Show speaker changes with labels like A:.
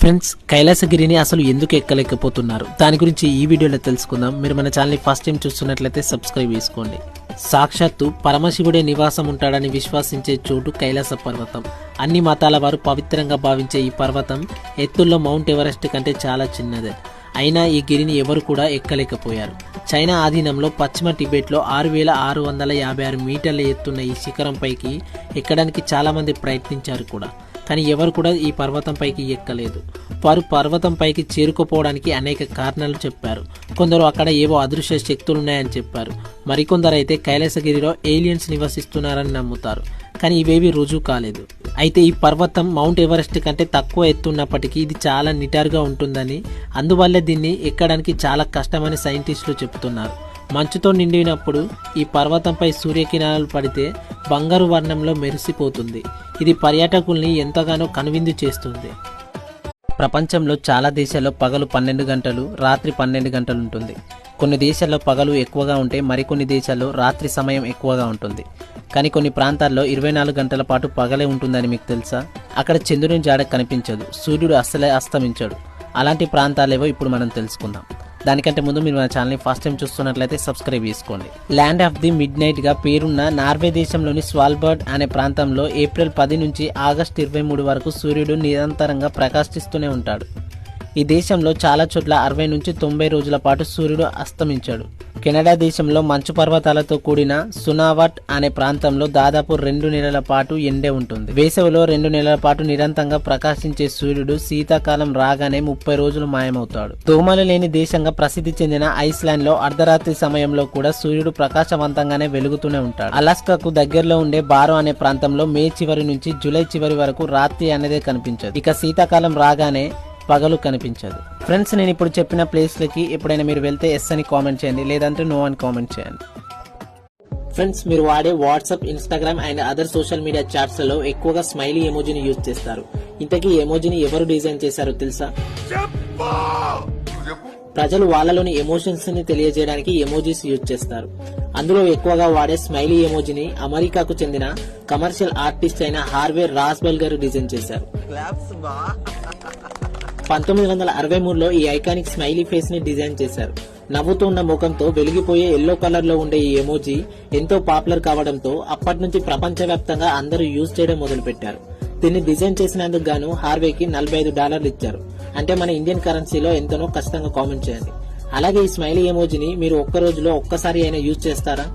A: Friends కైలాసగిరిని అసలు ఎందుకు ఎక్కలేకపోతున్నారు? దాని గురించి ఈ వీడియోలో తెలుసుకుందాం. మీరు మన ఛానల్ని ఫస్ట్ టైం చూస్తున్నట్లయితే సబ్స్క్రైబ్ చేసుకోండి. సాక్షాత్తు పరమశివుడే నివాసం ఉంటాడని విశ్వసించే చోటు కైలాస పర్వతం. అన్ని మతాల వారు పవిత్రంగా భావించే ఈ పర్వతం ఎత్తుల్లో మౌంట్ ఎవరెస్ట్ కంటే చాలా చిన్నదే. అయినా ఈ గిరిని ఎవరు కూడా ఎక్కలేకపోయారు. చైనా ఆధీనంలో పశ్చిమ టిబెట్లో ఆరు వేల ఆరు వందల యాభై ఆరు మీటర్ల ఎత్తున్న ఈ శిఖరంపైకి ఎక్కడానికి చాలామంది ప్రయత్నించారు కూడా. కానీ ఎవరు కూడా ఈ పర్వతం పైకి ఎక్కలేదు. వారు పర్వతంపైకి చేరుకోపోవడానికి అనేక కారణాలు చెప్పారు. కొందరు అక్కడ ఏవో అదృశ్య శక్తులున్నాయని చెప్పారు. మరికొందరు అయితే కైలాసగిరిలో ఏలియన్స్ నివసిస్తున్నారని నమ్ముతారు. కానీ ఇవేవి రుజువు కాలేదు. అయితే ఈ పర్వతం మౌంట్ ఎవరెస్ట్ కంటే తక్కువ ఎత్తున్నప్పటికీ ఇది చాలా నిటారుగా ఉంటుందని అందువల్లే దీన్ని ఎక్కడానికి చాలా కష్టమని సైంటిస్టులు చెబుతున్నారు. మంచుతో నిండినప్పుడు ఈ పర్వతంపై సూర్యకిరణాలు పడితే బంగారు వర్ణంలో మెరిసిపోతుంది. ఇది పర్యాటకుల్ని ఎంతగానో కనువిందు చేస్తుంది. ప్రపంచంలో చాలా దేశాల్లో పగలు పన్నెండు గంటలు రాత్రి పన్నెండు గంటలు ఉంటుంది కొన్ని దేశాల్లో పగలు ఎక్కువగా ఉంటే మరికొన్ని దేశాల్లో రాత్రి సమయం ఎక్కువగా ఉంటుంది. కానీ కొన్ని ప్రాంతాల్లో ఇరవై నాలుగు గంటల పాటు పగలే ఉంటుందని మీకు తెలుసా? అక్కడ చంద్రుని జాడ కనిపించదు. సూర్యుడు అస్సలే అస్తమించడు. అలాంటి ప్రాంతాలేవో ఇప్పుడు మనం తెలుసుకుందాం. దానికంటే ముందు మీరు మన ఛానల్ని ఫస్ట్ టైం చూస్తున్నట్లయితే సబ్స్క్రైబ్ చేసుకోండి. ల్యాండ్ ఆఫ్ ది మిడ్ నైట్గా పేరున్న నార్వే దేశంలోని స్వాల్బర్డ్ అనే ప్రాంతంలో ఏప్రిల్ పది నుంచి ఆగస్ట్ ఇరవై మూడు వరకు సూర్యుడు నిరంతరంగా ప్రకాశిస్తూనే ఉంటాడు. ఈ దేశంలో చాలా చోట్ల అరవై నుంచి తొంభై రోజుల పాటు సూర్యుడు అస్తమించాడు. కెనడా దేశంలో మంచు పర్వతాలతో కూడిన సునావట్ అనే ప్రాంతంలో దాదాపు రెండు నెలల పాటు ఎండే ఉంటుంది. వేసవిలో రెండు నెలల పాటు నిరంతరంగా ప్రకాశించే సూర్యుడు శీతాకాలం రాగానే ముప్పై రోజులు మాయమవుతాడు. దోమలు లేని దేశంగా ప్రసిద్ధి చెందిన ఐస్లాండ్లో అర్ధరాత్రి సమయంలో కూడా సూర్యుడు ప్రకాశవంతంగానే వెలుగుతూనే ఉంటాడు. అలాస్కాకు దగ్గరలో ఉండే బారో అనే ప్రాంతంలో మే చివరి నుంచి జూలై చివరి వరకు రాత్రి అనేదే కనిపించదు. ఇక శీతాకాలం రాగానే పగలు కనిపించదు. ఫ్రెండ్స్ నేను ఇప్పుడు చెప్పిన ప్లేస్లకి ఎప్పుడైనా మీరు వెళ్తే ఎస్ అని కామెంట్ చేయండి లేదంటే నో అని కామెంట్ చేయండి. ఫ్రెండ్స్ మీరు వాడే WhatsApp Instagram and other social media చాట్స్లో ఎక్కువగా స్మైలీ ఎమోజీని యూజ్ చేస్తారు. ఇంతకీ ఎమోజీని ఎవరు డిజైన్ చేశారో తెలుసా? ప్రజలు వాళ్ళలోని ఎమోషన్స్ని తెలియజేయడానికి ఎమోజీస్ యూజ్ చేస్తారు. అందులో ఎక్కువగా వాడే స్మైలీ ఎమోజీని అమెరికాకు చెందిన కమర్షియల్ ఆర్టిస్ట్ అయిన హార్వే రాస్బెల్ గారు డిజైన్ చేశారు. పంతొమ్మిది వందల అరవై మూడులో ఈ ఐకానిక్ స్మైలీ ఫేస్ని డిజైన్ చేశారు. నవ్వుతున్న ముఖంతో వెలిగిపోయే ఎల్లో కలర్లో ఉండే ఈ ఎమోజీ ఎంతో పాపులర్ కావడంతో అప్పటి నుంచి ప్రపంచవ్యాప్తంగా అందరూ యూజ్ చేయడం మొదలు పెట్టారు దీన్ని డిజైన్ చేసినందుకు గాను హార్వేకి నలభై ఐదు డాలర్లు ఇచ్చారు. అంటే మన ఇండియన్ కరెన్సీలో ఎంతనో ఖచ్చితంగా కామెంట్ చేయండి. అలాగే ఈ స్మైలీ ఎమోజీని మీరు ఒక్క రోజులో ఒక్కసారి అయినా యూజ్ చేస్తారా?